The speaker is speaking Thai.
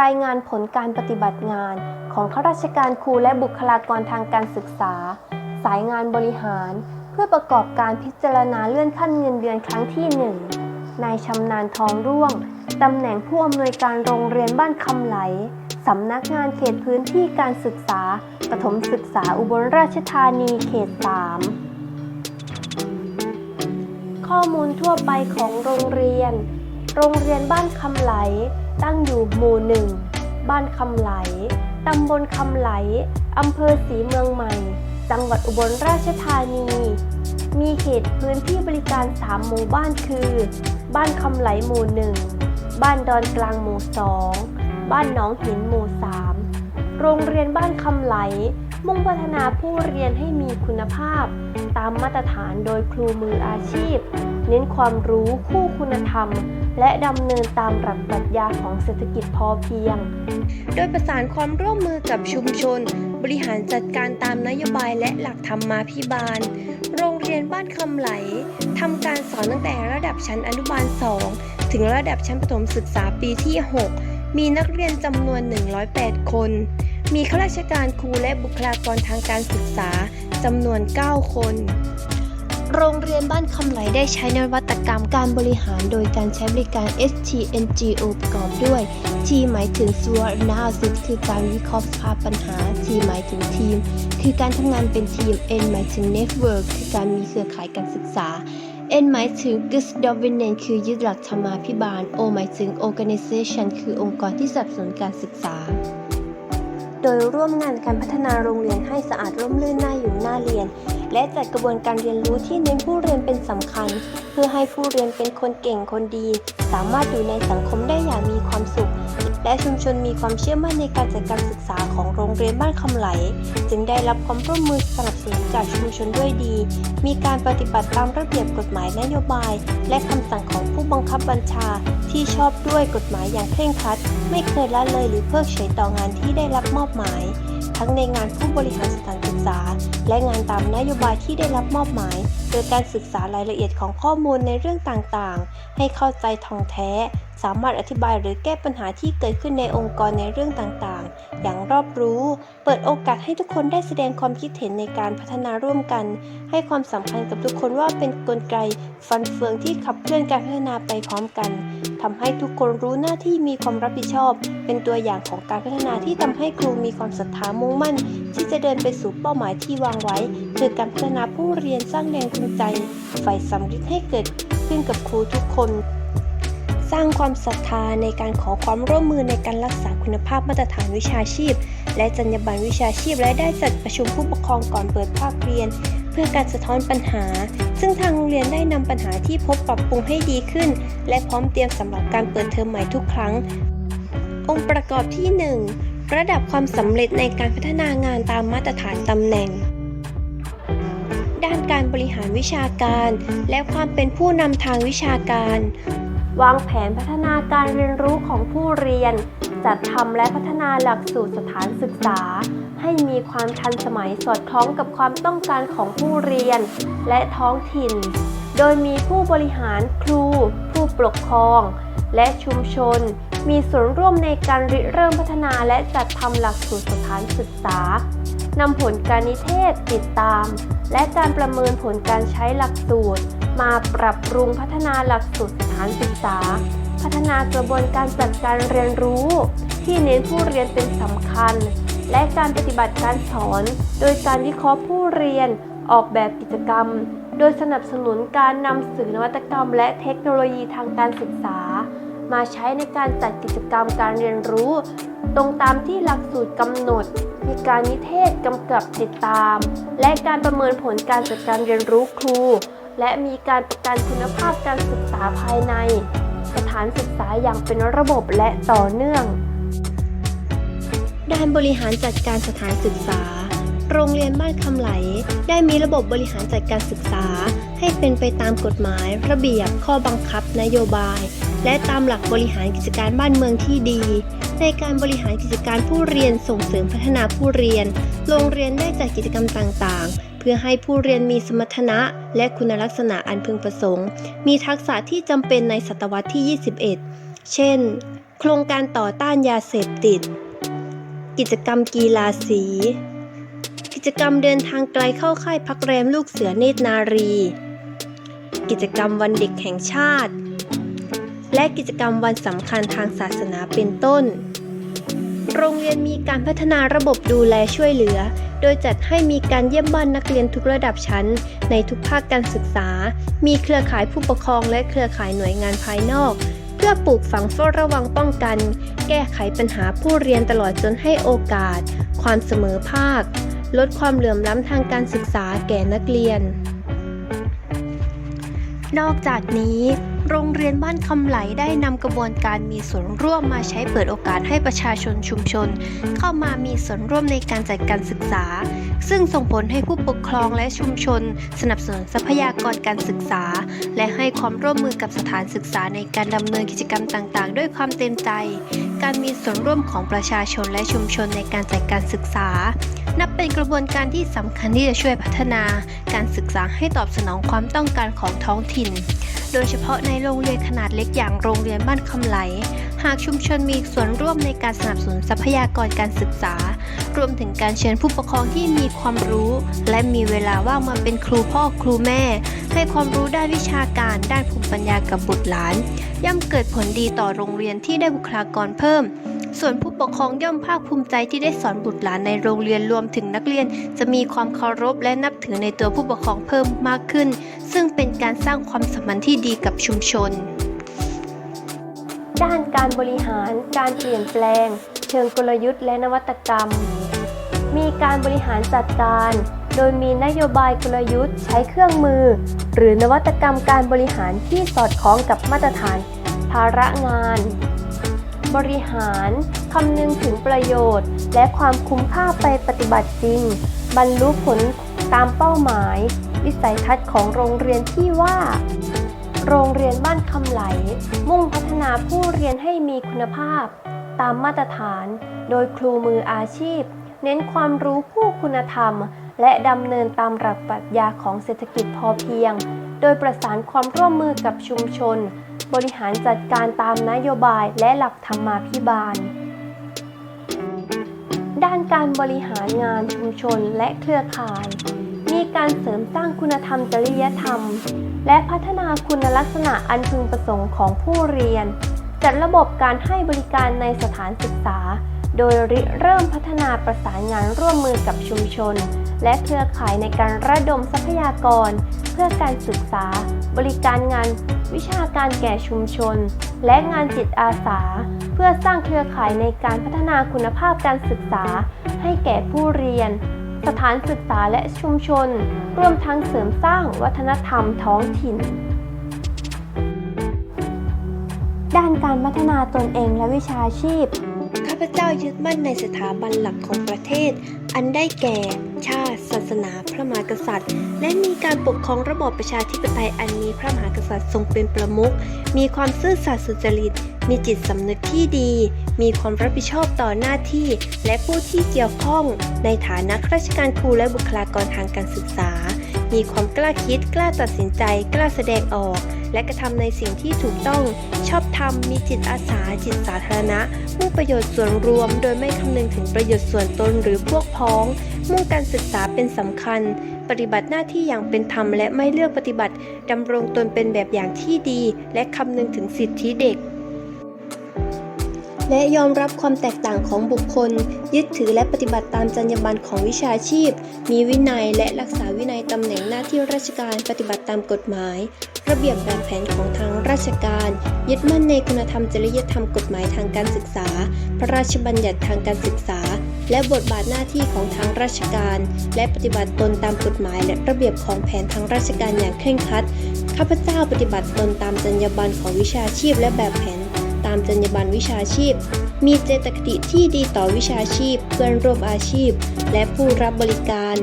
รายงานผลการปฏิบัติงานของข้าราชการครูและบุคลากรทางการศึกษา สายงานบริหาร เพื่อประกอบการพิจารณาเลื่อนขั้นเงินเดือนครั้งที่หนึ่งนายชำนาญทองร่วง ตำแหน่งผู้อำนวยการโรงเรียนบ้านคำไหล สำนักงานเขตพื้นที่การศึกษาประถมศึกษาอุบลราชธานีเขต 3 ข้อมูลทั่วไปของโรงเรียน โรงเรียนบ้านคำไหล ตั้งอยู่หมู่หนึ่ง บ้านคำไหล ตำบลคำไหล อำเภอศรีเมืองใหม่ จังหวัดอุบลราชธานี มีเขตพื้นที่บริการ 3 หมู่บ้านคือ บ้านคำไหลหมู่หนึ่ง บ้านดอนกลางหมู่สอง บ้านหนองหินหมู่สามโรงเรียนบ้านคำไหล มุ่งพัฒนาผู้เรียนให้มีคุณภาพ ตามมาตรฐานโดยครูมืออาชีพ เน้นความรู้คู่คุณธรรม และดำเนินตามหลักปรัชญาของเศรษฐกิจพอเพียง โดยประสานความร่วมมือกับชุมชน บริหารจัดการตามนโยบายและหลักธรรมาภิบาล โรงเรียนบ้านคำไหลทำการสอนตั้งแต่ระดับชั้นอนุบาล 2 ถึงระดับชั้นประถมศึกษาปีที่ 6 มีนักเรียนจำนวน 108 คน มีข้าราชการครูและบุคลากรทางการศึกษาจำนวน 9 คน โรงเรียนบ้านคำไหลได้ใช้นวัตกรรมการบริหารโดยการใช้บริการ STNGO ประกอบด้วย T หมายถึง SWOT Analysis คือการวิเคราะห์สภาพปัญหา T หมายถึงทีม คือการทำงานเป็นทีม N หมายถึง Network คือการมีเครือข่ายการศึกษา N หมายถึง Good Governance คือยึดหลักธรรมาภิบาล O หมายถึง Organization คือองค์กรที่สนับสนุนการศึกษา โดยร่วมงานการพัฒนาโรงเรียนให้สะอาดร่มรื่นน่าอยู่น่าเรียน และจัดกระบวนการเรียนรู้ที่เน้นผู้เรียนเป็นสำคัญเพื่อให้ผู้เรียนเป็นคนเก่งคนดี สามารถอยู่ในสังคมได้อย่างมีความสุข และชุมชนมีความเชื่อมั่นในการจัดการศึกษาของโรงเรียนบ้านคำไหล จึงได้รับความร่วมมือสนับสนุนจากชุมชนด้วยดี มีการปฏิบัติตามระเบียบกฎหมายนโยบาย และคำสั่งของผู้บังคับบัญชาที่ชอบด้วยกฎหมายอย่างเคร่งครัด ไม่เคยละเลยหรือเพิกเฉยต่องานที่ได้รับมอบหมาย ทั้งในงานผู้บริหารสถานศึกษา และงานตามนโยบายที่ได้รับมอบหมาย โดยการศึกษารายละเอียดของข้อมูลในเรื่องต่างๆ ให้เข้าใจท่องแท้ สามารถอธิบายหรือแก้ปัญหาที่เกิดขึ้นในองค์กรในเรื่องต่างๆ อย่างรอบรู้ เปิดโอกาสให้ทุกคนได้แสดงความคิดเห็นในการพัฒนาร่วมกัน ให้ความสำคัญกับทุกคนว่าเป็นกลไกฟันเฟืองที่ขับเคลื่อนการพัฒนาไปพร้อมกันทำให้ทุกคนรู้หน้าที่มีความรับผิดชอบ เป็นตัวอย่างของการพัฒนาที่ทำให้ครูมีความศรัทธามุ่งมั่น ที่จะเดินไปสู่เป้าหมายที่วางไว้ คือการพัฒนาผู้เรียนสร้างแรงจูงใจ ฝ่สำนึกให้เกิดขึ้นกับครูทุกคน สร้างความศรัทธาในการขอความร่วมมือในการรักษาคุณภาพมาตรฐานวิชาชีพ และจรรยาบรรณวิชาชีพ และได้จัดประชุมผู้ปกครองก่อนเปิดภาคเรียน เพื่อการสะท้อนปัญหา ซึ่งทางโรงเรียนได้นำปัญหาที่พบปรับปรุงให้ดีขึ้น และพร้อมเตรียมสำหรับการเปิดเทอมใหม่ทุกครั้ง องค์ประกอบที่ 1 ระดับความสำเร็จในการพัฒนางานตามมาตรฐานตำแหน่งด้านการบริหารวิชาการ และความเป็นผู้นำทางวิชาการ วางแผนพัฒนาการเรียนรู้ของผู้เรียน จัดทำและพัฒนาหลักสูตรสถานศึกษา ให้มีความทันสมัยสอดคล้องกับความต้องการของผู้เรียน และท้องถิ่น โดยมีผู้บริหารครู ผู้ปกครอง และชุมชน มีส่วนร่วมในการริเริ่มพัฒนาและจัดทำหลักสูตรสถานศึกษานำผลการนิเทศติดตาม และการประเมินผลการใช้หลักสูตร มาปรับปรุงพัฒนาหลักสูตรสถานศึกษา พัฒนากระบวนการจัดการเรียนรู้ ที่เน้นผู้เรียนเป็นสำคัญ และการปฏิบัติการสอน โดยการวิเคราะห์ผู้เรียนออกแบบกิจกรรม โดยสนับสนุนการนำสื่อนวัตกรรม และเทคโนโลยีทางการศึกษา มาใช้ในการจัดกิจกรรมการเรียนรู้ ตรงตามที่หลักสูตรกำหนด มีการนิเทศกำกับติดตาม และการประเมินผลการจัดการเรียนรู้ครู และมีการประกันคุณภาพการศึกษาภายใน สถานศึกษาอย่างเป็นระบบและต่อเนื่องด้านบริหารจัดการสถานศึกษา โรงเรียนบ้านคำไหล ได้มีระบบบริหารจัดการศึกษา ให้เป็นไปตามกฎหมาย ระเบียบข้อบังคับนโยบาย และตามหลักบริหารกิจการบ้านเมืองที่ดี ในการบริหารกิจการผู้เรียนส่งเสริมพัฒนาผู้เรียน โรงเรียนได้จัดกิจกรรมต่างๆ เพื่อให้ผู้เรียนมีสมรรถนะ และคุณลักษณะอันพึงประสงค์ มีทักษะที่จำเป็นในศตวรรษที่ 21 เช่น โครงการต่อต้านยาเสพติด กิจกรรมกีฬาสี กิจกรรมเดินทางไกลเข้าค่ายพักแรมลูกเสือเนตรนารี กิจกรรมวันเด็กแห่งชาติ และกิจกรรมวันสำคัญทางศาสนาเป็นต้นโรงเรียนมีการพัฒนาระบบดูแลช่วยเหลือ โดยจัดให้มีการเยี่ยมบ้านนักเรียนทุกระดับชั้น ในทุกภาคการศึกษา มีเครือข่ายผู้ปกครองและเครือข่ายหน่วยงานภายนอก เพื่อปลูกฝังเฝ้าระวังป้องกัน แก้ไขปัญหาผู้เรียนตลอดจนให้โอกาส ความเสมอภาค ลดความเหลื่อมล้ำทางการศึกษาแก่นักเรียน นอกจากนี้ โรงเรียนบ้านคำไหลได้นำกระบวนการมีส่วนร่วมมาใช้เปิดโอกาสให้ประชาชนชุมชน เข้ามามีส่วนร่วมในการจัดการศึกษา ซึ่งส่งผลให้ผู้ปกครองและชุมชน สนับสนุนทรัพยากรการศึกษา และให้ความร่วมมือกับสถานศึกษาในการดำเนินกิจกรรมต่างๆ ด้วยความเต็มใจ การมีส่วนร่วมของประชาชนและชุมชนในการจัดการศึกษา นับเป็นกระบวนการที่สำคัญที่จะช่วยพัฒนา การศึกษาให้ตอบสนองความต้องการของท้องถิ่น โดยเฉพาะในโรงเรียนขนาดเล็กอย่างโรงเรียนบ้านคำไหล หากชุมชนมีส่วนร่วมในการสนับสนุนทรัพยากรการศึกษา รวมถึงการเชิญผู้ปกครองที่มีความรู้ และมีเวลาว่างมาเป็นครูพ่อครูแม่ ให้ความรู้ด้านวิชาการด้านภูมิปัญญากับบุตรหลาน ย่อมเกิดผลดีต่อโรงเรียนที่ได้บุคลากรเพิ่ม ส่วนผู้ปกครองย่อมภาคภูมิใจที่ได้สอนบุตรหลานในโรงเรียนรวมถึงนักเรียน จะมีความเคารพและนับถือในตัวผู้ปกครองเพิ่มมากขึ้น ซึ่งเป็นการสร้างความสัมพันธ์ที่ดีกับชุมชน ด้านการบริหาร การเปลี่ยนแปลง เชิงกลยุทธ์และนวัตกรรม มีการบริหารจัดการ โดยมีนโยบายกลยุทธ์ใช้เครื่องมือ หรือนวัตกรรมการบริหารที่สอดคล้องกับมาตรฐาน ภาระงาน บริหารคำนึงถึงประโยชน์ และความคุ้มค่าไปปฏิบัติจริง บรรลุผลตามเป้าหมาย วิสัยทัศน์ของโรงเรียนที่ว่า โรงเรียนบ้านคำไหล มุ่งพัฒนาผู้เรียนให้มีคุณภาพ ตามมาตรฐาน โดยครูมืออาชีพ เน้นความรู้คู่คุณธรรม และดำเนินตามหลักปรัชญาของเศรษฐกิจพอเพียง โดยประสานความร่วมมือกับชุมชน บริหารจัดการตามนโยบายและหลักธรรมาภิบาล ด้านการบริหารงานชุมชนและเครือข่าย มีการเสริมสร้างคุณธรรมจริยธรรม และพัฒนาคุณลักษณะอันพึงประสงค์ของผู้เรียน จัดระบบการให้บริการในสถานศึกษา โดยริเริ่มพัฒนาประสานงานร่วมมือกับชุมชน และเครือข่ายในการระดมทรัพยากร เพื่อการศึกษา บริการงานวิชาการแก่ชุมชน และงานจิตอาสา เพื่อสร้างเครือข่ายในการพัฒนาคุณภาพการศึกษา ให้แก่ผู้เรียน สถานศึกษาและชุมชน รวมทั้งเสริมสร้างวัฒนธรรมท้องถิ่น ด้านการพัฒนาตนเองและวิชาชีพ ข้าพเจ้ายึดมั่นในสถาบันหลักของประเทศ อันได้แก่ ชาติ ศาสนา พระมหากษัตริย์ และมีการปกครองระบอบประชาธิปไตยอันมีพระมหากษัตริย์ทรงเป็นประมุข มีความซื่อสัตย์สุจริต มีจิตสำนึกที่ดี มีความรับผิดชอบต่อหน้าที่ และผู้ที่เกี่ยวข้อง ในฐานะข้าราชการครูและบุคลากรทางการศึกษา มีความกล้าคิด กล้าตัดสินใจ กล้าแสดงออก และกระทำในสิ่งที่ถูกต้อง ชอบธรรม มีจิตอาสา จิตสาธารณะ มุ่งประโยชน์ส่วนรวม โดยไม่คำนึงถึงประโยชน์ส่วนตนหรือพวกพ้อง มุ่งการศึกษาเป็นสำคัญปฏิบัติหน้าที่อย่างเป็นธรรมและไม่เลือกปฏิบัติ ดำรงตนเป็นแบบอย่างที่ดี และคำนึงถึงสิทธิเด็ก และยอมรับความแตกต่างของบุคคล ยึดถือและปฏิบัติตามจรรยาบรรณของวิชาชีพ มีวินัยและรักษาวินัยตำแหน่งหน้าที่ราชการปฏิบัติตามกฎหมาย ระเบียบแบบแผนของทางราชการ ยึดมั่นในคุณธรรมจริยธรรมกฎหมายทางการศึกษา พระราชบัญญัติทางการศึกษา และบทบาทหน้าที่ของทางราชการ และปฏิบัติตนตามกฎหมาย และระเบียบของแผนทางราชการอย่างเคร่งครัดข้าพเจ้าปฏิบัติตนตามจรรยาบรรณของวิชาชีพและแบบแผน ตามจรรยาบรรณวิชาชีพ มีเจตคติที่ดีต่อวิชาชีพ เพื่อนร่วมอาชีพ และผู้รับบริการ